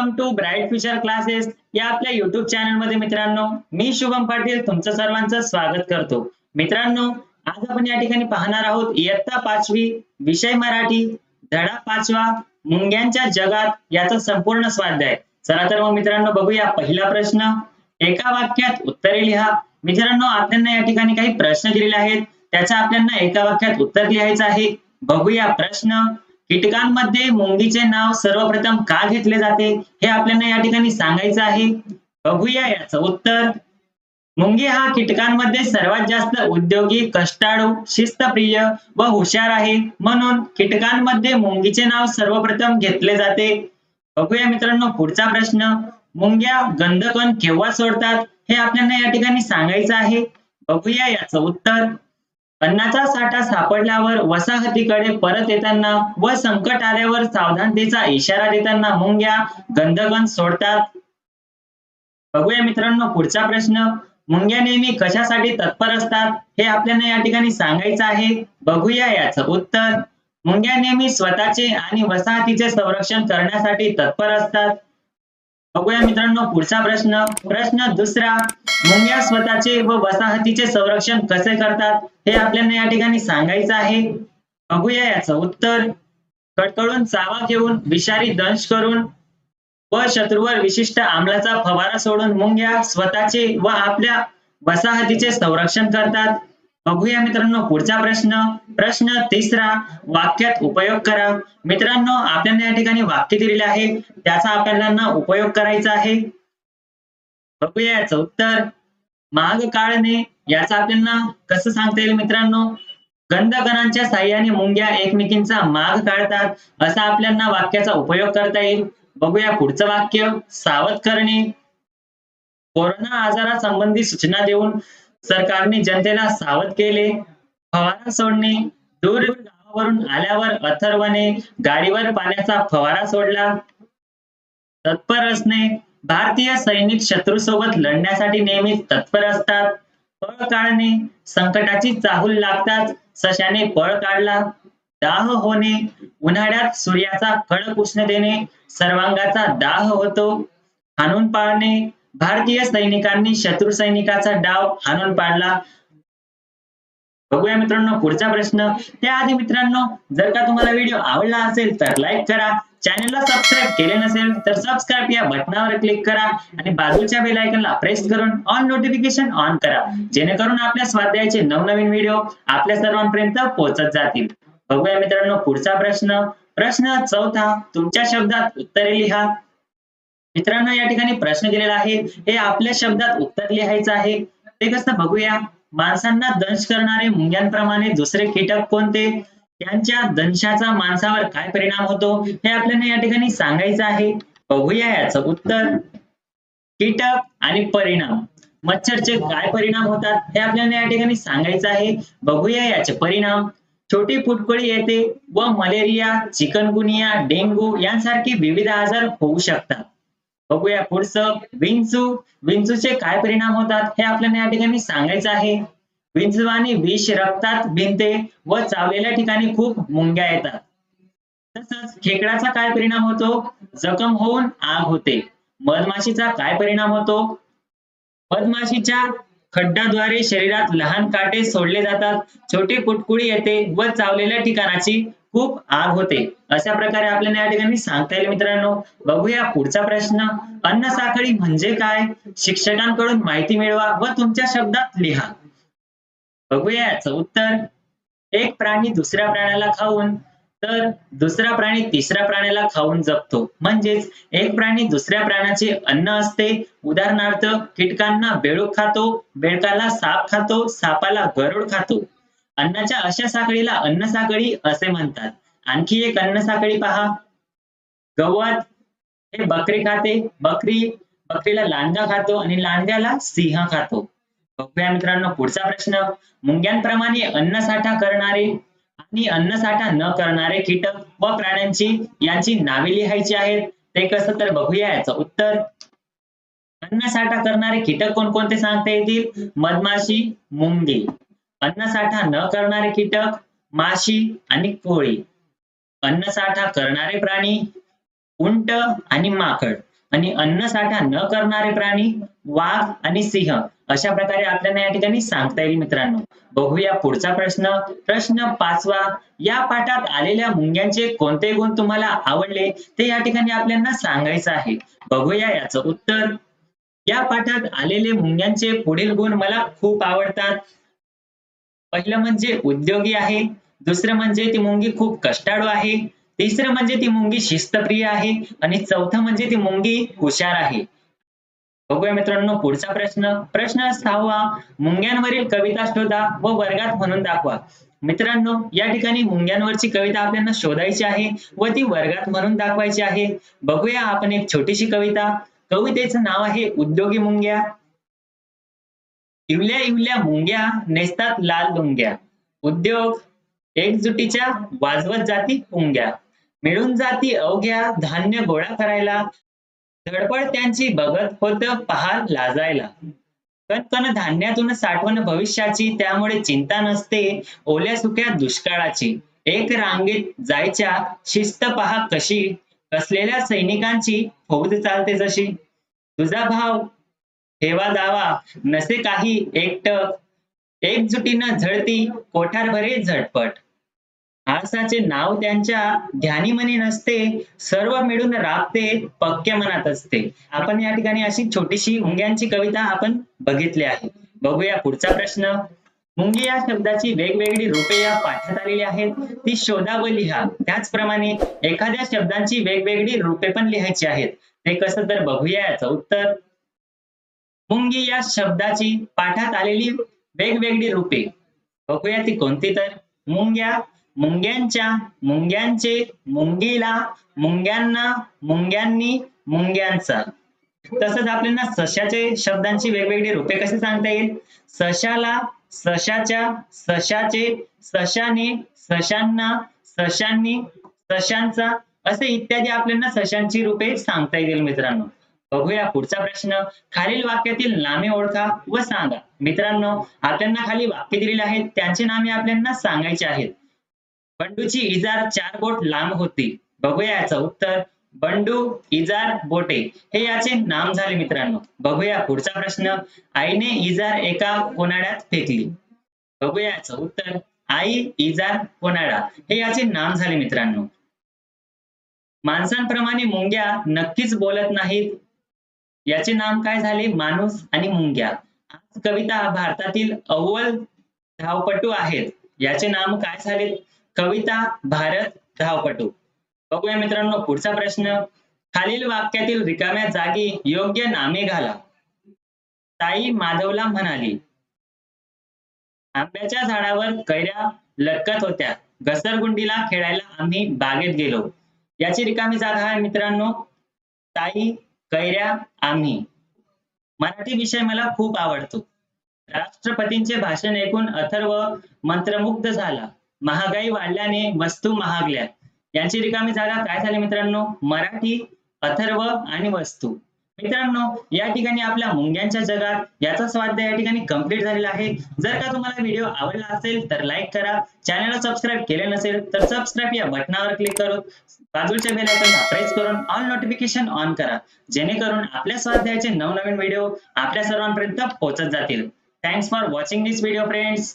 Welcome to bright future classes या आपल्या YouTube चॅनलमध्ये मित्रांनो मी शुभम पाटील तुमचं सर्वांचं स्वागत करतो. मित्रांनो आज आपण या ठिकाणी पाहणार आहोत इयत्ता पाचवी विषय मराठी धडा पाचवा मुंग्यांच्या जगात याचा संपूर्ण स्वाध्याय. चला तर मग मित्रांनो बघूया पहिला प्रश्न. एका वाक्यात उत्तरे लिहा. मित्रांनो आपल्याला या ठिकाणी काही प्रश्न दिलेले आहेत. त्याचा आपल्याला एका वाक्यात उत्तर लिहायचं आहे. बघूया प्रश्न. कीटकांमध्ये मुंगीचे नाव सर्वप्रथम का घेतले जाते? हे आपल्याला या ठिकाणी सांगायचं आहे. बघूया याचं उत्तर. मुंगी हा कीटकांमध्ये सर्वात जास्त उद्योगी कष्टाळू शिस्तप्रिय व हुशार आहे. म्हणून कीटकांमध्ये मुंगीचे नाव सर्वप्रथम घेतले जाते. बघूया मित्रांनो पुढचा प्रश्न. मुंग्या गंधकण केव्हा सोडतात? हे आपल्याला या ठिकाणी सांगायचं आहे. बघूया याचं उत्तर. अन्नाचा साठा सापडल्यावर वसाहतीकडे परत येताना व संकट आल्यावर सावधानतेचा इशारा देताना मुंग्या गंधगण सोडतात. बघूया मित्रांनो पुढचा प्रश्न. मुंग्या नेहमी कशासाठी तत्पर असतात? हे आपल्याला या ठिकाणी सांगायचं आहे. बघूया याचं उत्तर. मुंग्या नेहमी स्वतःचे आणि वसाहतीचे संरक्षण करण्यासाठी तत्पर असतात. बघूया मित्रांनो पुढचा प्रश्न. प्रश्न दुसरा मुंग्या स्वतःचे व वसाहतीचे संरक्षण कसे करतात? हे आपल्याला या ठिकाणी सांगायचं आहे. बघूया याचं उत्तर. कडकडून चावा घेऊन विषारी दंश करून व शत्रूवर विशिष्ट आम्लाचा फवारा सोडून मुंग्या स्वतःचे व आपल्या वसाहतीचे संरक्षण करतात. बघूया मित्रांनो पुढचा प्रश्न. प्रश्न तिसरा वाक्यात उपयोग करा. मित्रांनो आपल्याला या ठिकाणी वाक्य दिलेले आहे. त्याचा आपल्याला उपयोग करायचा आहे. बघूया याचं उत्तर. माग काळने याचा आपल्याला कसं सांगता येईल मित्रांनो? गंधगणांच्या साह्याने मुंग्या एकमेकींचा माग काढतात. असा आपल्याला वाक्याचा उपयोग करता येईल. बघूया पुढचं वाक्य. सावध करणे कोरोना आजारासंबंधी सूचना देऊन सरकारने जनतेला सावध केले. फवारा सोडणे दूर गावावरून आल्यावर अथर्वने गाडीवर पाण्याचा फवारा सोडला. तत्पर असणे भारतीय सैनिक शत्रूसोबत लढण्यासाठी नेहमीच तत्पर असतात. पळ काढणे संकटाची चाहूल लागताच सशाने पळ काढला. दाह होणे उन्हाळ्यात सूर्याचा कडक उष्णतेने सर्वांगाचा दाह होतो. हाणून पाळणे भारतीय सैनिकांनी शत्रू सैनिकाचा डाव हाणून पाडला. बघूया मित्रांनो पुढचा प्रश्न. त्याआधी मित्रांनो जर का तुम्हाला व्हिडिओ आवडला असेल तर लाईक करा. चॅनलला सबस्क्राईब केले नसेल तर सबस्क्राईब या बटनावर क्लिक करा आणि बाजूच्या बेल प्रेस करून ऑन नोटिफिकेशन ऑन करा. जेणेकरून आपल्या स्वाध्यायाचे नवनवीन व्हिडिओ आपल्या सर्वांपर्यंत पोहोचत जातील. बघूया मित्रांनो पुढचा प्रश्न. प्रश्न चौथा तुमच्या शब्दात उत्तरे लिहा. मित्रांनो या ठिकाणी प्रश्न दिलेला आहे हे आपल्या शब्दात उत्तर लिहायचं आहे. ते कसं बघूया? माणसांना दंश करणारे मुंग्यांप्रमाणे दुसरे कीटक कोणते? त्यांच्या दंशाचा माणसावर काय परिणाम होतो? हे आपल्याला या ठिकाणी सांगायचं आहे. बघूया याचं उत्तर. कीटक आणि परिणाम. मच्छरचे काय परिणाम होतात? हे आपल्याला या ठिकाणी सांगायचं आहे. बघूया याचे परिणाम. छोटी फुटकळी येते व मलेरिया चिकनगुनिया डेंग्यू यांसारखे विविध आजार होऊ शकतात. बघूया पुढचं. विंचू विंचूचे काय परिणाम होतात हे आपल्याला या ठिकाणी सांगायचं आहे. विंचवाने विष रक्तात भिनते व चावलेल्या ठिकाणी खूप मुंग्या येतात. तसंच खेकडाचा काय परिणाम होतो? जखम होऊन आग होते. मधमाशीचा काय परिणाम होतो? मधमाशीच्या खड्ड्याद्वारे शरीरात लहान काटे सोडले जातात. छोटी कुटकुळी येते व चावलेल्या ठिकाणाची खूप आग होते. अशा प्रकारे आपल्याला या ठिकाणी सांगता येईल मित्रांनो. बघूया पुढचा प्रश्न. अन्न साखळी म्हणजे काय? शिक्षकांकडून माहिती मिळवा व तुमच्या शब्दात लिहा. बघूया याचं उत्तर. एक प्राणी दुसऱ्या प्राण्याला खाऊन तर दुसरा प्राणी तिसऱ्या प्राण्याला खाऊन जगतो. म्हणजेच एक प्राणी दुसऱ्या प्राण्याचे अन्न असते. उदाहरणार्थ कीटकांना बेळूक खातो बेळकाला साप खातो सापाला गरुड खातो. अन्नाच्या अशा साखळीला अन्न साखळी असे म्हणतात. आणखी एक अन्न साखळी पहा. गवत हे बकरी खाते. बकरी बकरीला लांडगा खातो आणि लांडग्याला सिंह खातो. बघूया मित्रांनो पुढचा प्रश्न. मुंग्यांप्रमाणे अन्नसाठा करणारे आणि अन्नसाठा न करणारे कीटक व प्राण्यांची यांची नावे लिहायची आहेत. ते कसं तर बघूया याचं उत्तर. अन्नसाठा करणारे कीटक कोणकोणते सांगता येतील? मधमाशी मुंगी. अन्नसाठा न करणारे कीटक माशी आणि कोळी. अन्नसाठा करणारे प्राणी उंट आणि माकड. आणि अन्नसाठा न करणारे प्राणी वाघ आणि सिंह. अशा प्रकारे आपल्याला या ठिकाणी सांगता येईल मित्रांनो. बघूया पुढचा प्रश्न. प्रश्न पाचवा. या पाठात आलेल्या मुंग्यांचे कोणते गुण तुम्हाला आवडले? ते या ठिकाणी आपल्याला सांगायचं आहे. बघूया याचं उत्तर. या पाठात आलेले मुंग्यांचे पुढील गुण मला खूप आवडतात. पहिलं म्हणजे उद्योगी आहे दुसरं म्हणजे ती मुंगी खूप कष्टाळू आहे तिसरं म्हणजे ती मुंगी शिस्तप्रिय आहे आणि चौथं म्हणजे ती मुंगी हुशार आहे. बघूया मित्रांनो पुढचा प्रश्न. प्रश्न सहावा मुंग्यांवरील कविता शोधा व वर्गात म्हणून दाखवा. मित्रांनो या ठिकाणी मुंग्यांवरची कविता आपल्याला शोधायची आहे व ती वर्गात म्हणून दाखवायची आहे. बघूया आपण एक छोटीशी कविता. कवितेचं नाव आहे उद्योगी मुंग्या. इवल्या इवल्या मुंग्या नेसतात लाल लुंग्या. उद्योग एकजुटीच्या वाजवत जाती पुंग्या. मिळून जाती अवघ्या धान्य गोळा करायला. धडपड त्यांची बघत होत पहा लाजायला. कणकण धान्यातून साठवण भविष्याची त्यामुळे चिंता नसते ओल्या सुक्या दुष्काळाची. एक रांगेत जायच्या शिस्त पहा कशी? कसलेल्या सैनिकांची फौज चालते जशी? तुझा भाव ठेवा दावा. नसे काही एकटक एकजुटीनं झळती कोठारभरे झटपट. आळसाचे नाव त्यांच्या ध्यानीमनी नसते सर्व मिळून राबते पक्के मनात असते. आपण या ठिकाणी अशी छोटीशी मुंग्यांची कविता आपण बघितली आहे. बघूया पुढचा प्रश्न. मुंगी या शब्दाची वेगवेगळी रूपे या पाठात आलेली आहेत. ती शोधा व लिहा. त्याचप्रमाणे एखाद्या शब्दांची वेगवेगळी रूपे पण लिहायची आहेत. ते कसं तर बघूया याचं उत्तर. मुंगी या शब्दाची पाठात आलेली वेगवेगळी रूपे. बघूया ती कोणती तर? मुंग्या मुंग्यांच्या मुंग्यांचे मुंगीला मुंग्यांना मुंग्यांनी मुंग्यांचा. तसंच आपल्याला सशाचे शब्दांची वेगवेगळी रूपे कशी सांगता येईल? सशाला सशाच्या सशाचे सशाने सशांना सशांनी सशांचा असे इत्यादी आपल्याला सशांची रूपे सांगता येतील मित्रांनो. बघूया पुढचा प्रश्न. खालील वाक्यातील नामे ओळखा व सांगा. मित्रांनो आपल्याला खाली वाक्य दिलेले आहेत. त्यांची नामे आपल्याला सांगायची आहेत. बंडूची इजार चार बोट लांब होती. बघूया याचं उत्तर. बंडू इजार बोटे. हे याचे नाम झाले मित्रांनो. बघूया पुढचा प्रश्न. आईने इजार एका कोनाड्यात फेकली. बघूया याचं उत्तर. आई इजार कोनाडा. हे याचे नाम झाले मित्रांनो. माणसांप्रमाणे मुंग्या नक्कीच बोलत नाहीत. याचे नाम काय झाले? माणूस आणि मुंग्या. आज कविता भारतातील अव्वल धावपटू आहेत. याचे नाम काय झाले? कविता भारत धावपटू. बघूया मित्रांनो पुढचा प्रश्न. खालील वाक्यातील रिकाम्या जागी योग्य नामे घाला. ताई माधवला म्हणाली आंब्याच्या झाडावर कैऱ्या लटकत होत्या. घसरगुंडीला खेळायला आम्ही बागेत गेलो. याची रिकामी जागा आहे मित्रांनो. ताई कैऱ्या आम्ही. मराठी विषय मला खूप आवडतो. राष्ट्रपतींचे भाषण ऐकून अथर्व मंत्रमुग्ध झाला. महागाई वाढल्याने वस्तू महागल्या. यांची रिकामी जागा काय झाली मित्रांनो? मराठी अथर्व आणि वस्तू. मित्रांनो या ठिकाणी आपल्या मुंग्यांच्या जगात याचा स्वाध्याय या ठिकाणी कंप्लीट झालेला आहे. जर का तुम्हाला व्हिडिओ आवडला असेल तर लाईक करा. चॅनलला सबस्क्राईब केले नसेल तर सबस्क्राईब या बटनावर क्लिक करून बाजूच्या बेल आयकॉनला प्रेस करून ऑल नोटिफिकेशन ऑन करा. जेणेकरून आपल्या स्वाध्यायाचे नवनवीन व्हिडिओ आपल्या सर्वांपर्यंत पोहोचत जातील. Thanks for watching this video friends